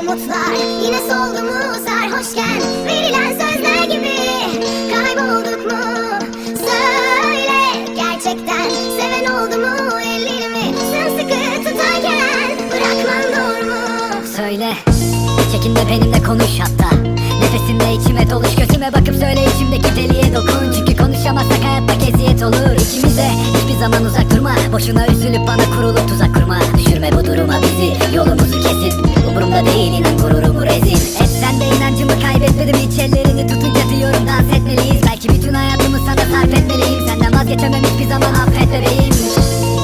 umutlar. Yine soldu mu sarhoşken Verilen sözler gibi. Kaybolduk mu? Söyle. Gerçekten Seven oldu mu ellerimi? Sımsıkı tutarken Bırakman doğru mu? Söyle. Çekinme benimle konuş hatta. Nefesimde içime doluş gözüme bakıp söyle. İçimdeki deliğe dokun. Çünkü konuşamazsak hayatta eziyet olur. İkimize hiçbir zaman uzak durma. Boşuna üzülüp bana kurulup tuzak kurma. Düşürme bu duruma bizi. Yolumuzu Umurumda değil inan gururumu rezil. Et sen de inancımı kaybetmedim hiç ellerini tutunca diyorum dans etmeliyiz. Belki bütün hayatımı sana sarf etmeliyim. Senden vazgeçemem hiçbir zaman affet bebeğim.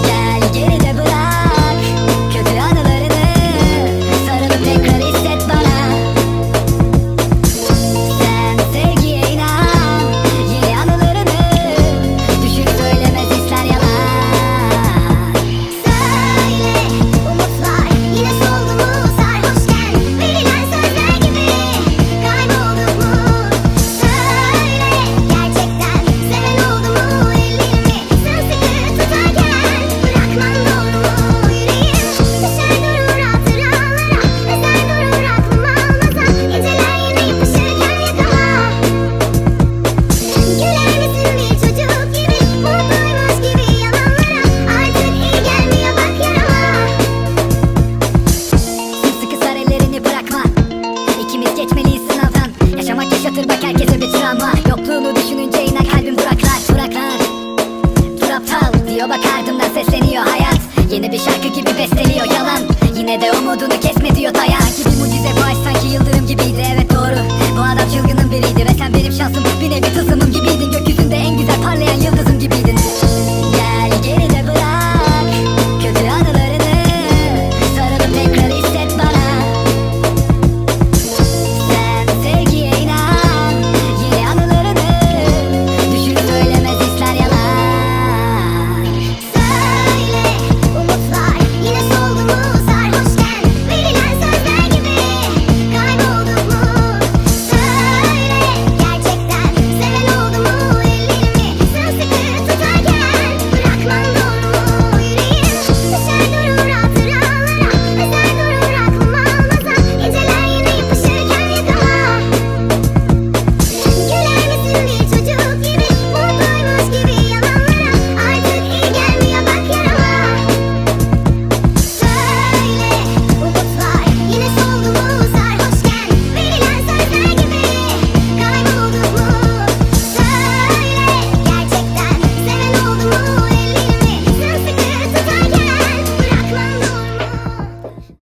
Gel geride bırak bir travma Yokluğunu düşününce iner kalbim duraklar Duraklar. Dur aptal diyor bak ardımdan sesleniyor hayat. Yeni bir şarkı gibi besteliyor yalan. Yine de umudunu kesme diyor dayak Gibi mucize